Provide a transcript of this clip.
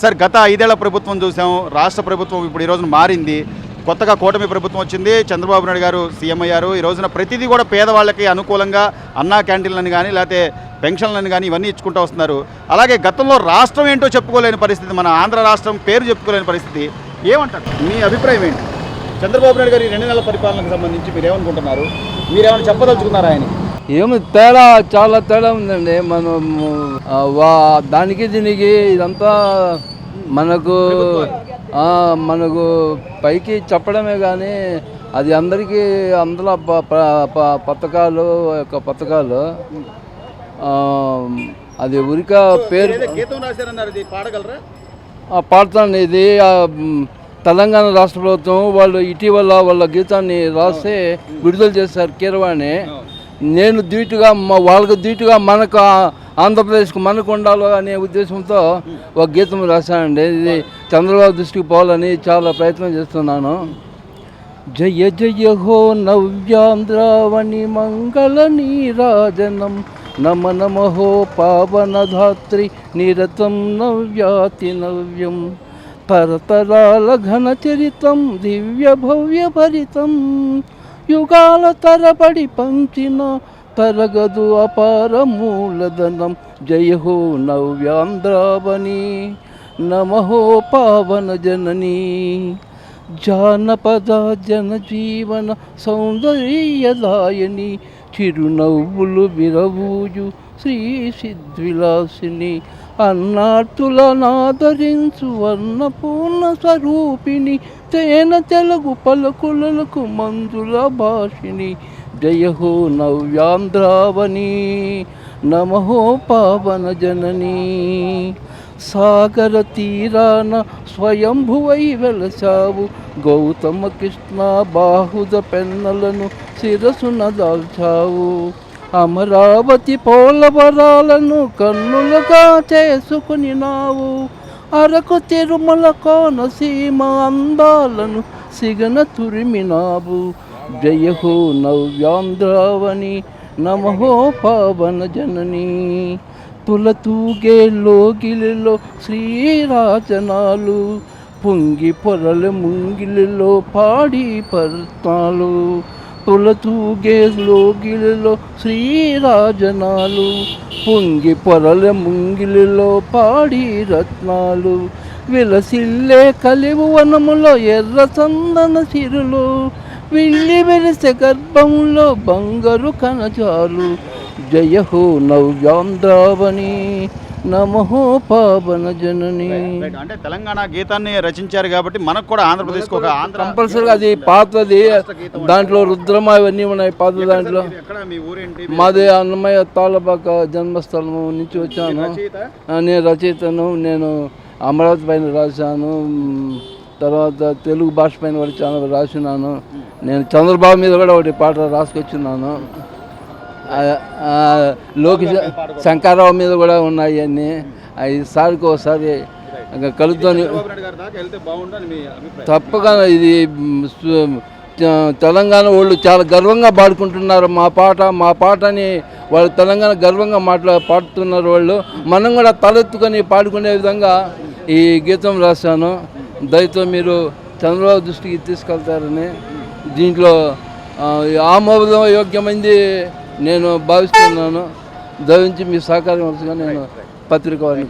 Sir గత ఐదేళ్ళ ప్రభుత్వం చూసాం. రాష్ట్ర ప్రభుత్వం ఇప్పుడు ఈ రోజున మారింది. కొత్తగా కూటమి ప్రభుత్వం వచ్చింది. చంద్రబాబు నాయుడు గారు సీఎం అయ్యారు. ఈ రోజున ప్రతిదీ కూడా పేదవాళ్ళకి అనుకూలంగా అన్నా క్యాంటీన్లను కానీ లేకపోతే పెన్షన్లను కానీ ఇవన్నీ ఇచ్చుకుంటూ వస్తున్నారు. అలాగే గతంలో రాష్ట్రం ఏంటో చెప్పుకోలేని పరిస్థితి మన ఆంధ్ర రాష్ట్రం పేరు చెప్పుకోలేని పరిస్థితి. ఏమంటారు? మీ అభిప్రాయం ఏంటి? చంద్రబాబు నాయుడు గారి రెండు నెలల పరిపాలనకు సంబంధించి మీరు ఏమనుకుంటున్నారు మీరేమైనా చెప్పదలుచుకున్నారా ఆయనకి? ఏమి తేడా? చాలా తేడా ఉందండి. మనం దానికి దీనికి ఇదంతా మనకు మనకు పైకి చెప్పడమే కానీ అది అందరికీ అందులో పథకాలు యొక్క పథకాలు అది ఉరిక పేరు పాడతాను ఇది తెలంగాణ రాష్ట్ర ప్రభుత్వం వాళ్ళు ఇటీవల వాళ్ళ గీతాన్ని రాస్తే విడుదల చేశారు కీరవాణి. నేను ధీటుగా మా వాళ్ళకు ధీటుగా మనకు ఆంధ్రప్రదేశ్కు మనకు ఉండాలి అనే ఉద్దేశంతో ఒక గీతం రాశానండి. ఇది చంద్రబాబు దృష్టికి పోవాలని చాలా ప్రయత్నం చేస్తున్నాను. జయ జయ హో నవ్యాంధ్రావణి మంగళ నీరాజనం. నమ నమహో పావనధాత్రి నిరతం నవ్యాతి నవ్యం. పరతరాల ఘన చరితం దివ్య భవ్య భరితం. యుగాల తరబడి పంచిన తరగదు అపార మూలధనం. జయ హో నవ్యాంధ్రావని నమహో పావన జననీ. జానపద జనజీవన సౌందర్యదాయని చిరునవ్వులు విరవూజు శ్రీ సిద్విలాసిని అన్నార్తుల వర్ణపూర్ణ స్వరూపిణి తేన తెలుగు పలుకులకు మంజుల భాషిని జయహో నవ్యాంధ్రావణి నమహో పావన జననీ. సాగర తీరాన స్వయంభువై వెలసావు గౌతమ కృష్ణ బాహుద పెన్నలను శిరసున దాల్చావు. అమరావతి పోలవరాలను కన్నులుగా చేసుకుని నావు అరకు తిరుమల కోనసీమ అందాలను సిగన తురిమినావు. జయ హో నవ్యాంధ్రావని నమహో పావన జనని. తులతూగే లోగిలిలో శ్రీరాచనాలు పొంగి పొరల ముంగిలిలో పాడి పర్తాలు. తులతూగే లోగిలిలో శ్రీరాజనాలు పొంగి పొరల ముంగిలిలో పాడి రత్నాలు విలసిల్లే కలివు వనములో ఎర్ర చందన సిరులు విల్లి వెలిసే గర్భంలో బంగారు కనచాలు జయ హో నమహో పావన జనని. అంటే తెలంగాణ గీతాన్ని రచించారు కాబట్టి మనకు కూడా ఆంధ్రప్రదేశ్కి ఒక ఆంధ్ర కంపల్సరీగా అది పాతది. దాంట్లో రుద్రమ ఇవన్నీ ఉన్నాయి పాత దాంట్లో. మాది అన్నమయ్య తాళబాక జన్మస్థలం నుంచి వచ్చాను. నేను రచయితను నేను అమరావతి పైన రాశాను తర్వాత తెలుగు భాష పైన కూడా చాలా రాసినాను. నేను చంద్రబాబు మీద కూడా ఒకటి పాట రాసుకొచ్చున్నాను. లోకేష్ శంకర్రావు మీద కూడా ఉన్నాయి అన్నీ. అవి సార్కి ఒకసారి ఇంకా కలుద్దాని తప్పగా ఇది తెలంగాణ వాళ్ళు చాలా గర్వంగా పాడుకుంటున్నారు. మా పాట మా పాటని వాళ్ళు తెలంగాణ గర్వంగా మాట్లా పాడుతున్నారు వాళ్ళు. మనం కూడా తలెత్తుకొని పాడుకునే విధంగా ఈ గీతం రాశాను. దయతో మీరు చంద్రబాబు దృష్టికి తీసుకెళ్తారని దీంట్లో ఆమోదం యోగ్యమైంది నేను భావిస్తున్నాను. దయించి మీ సహకారం వరుసగా నేను పత్రిక వారిని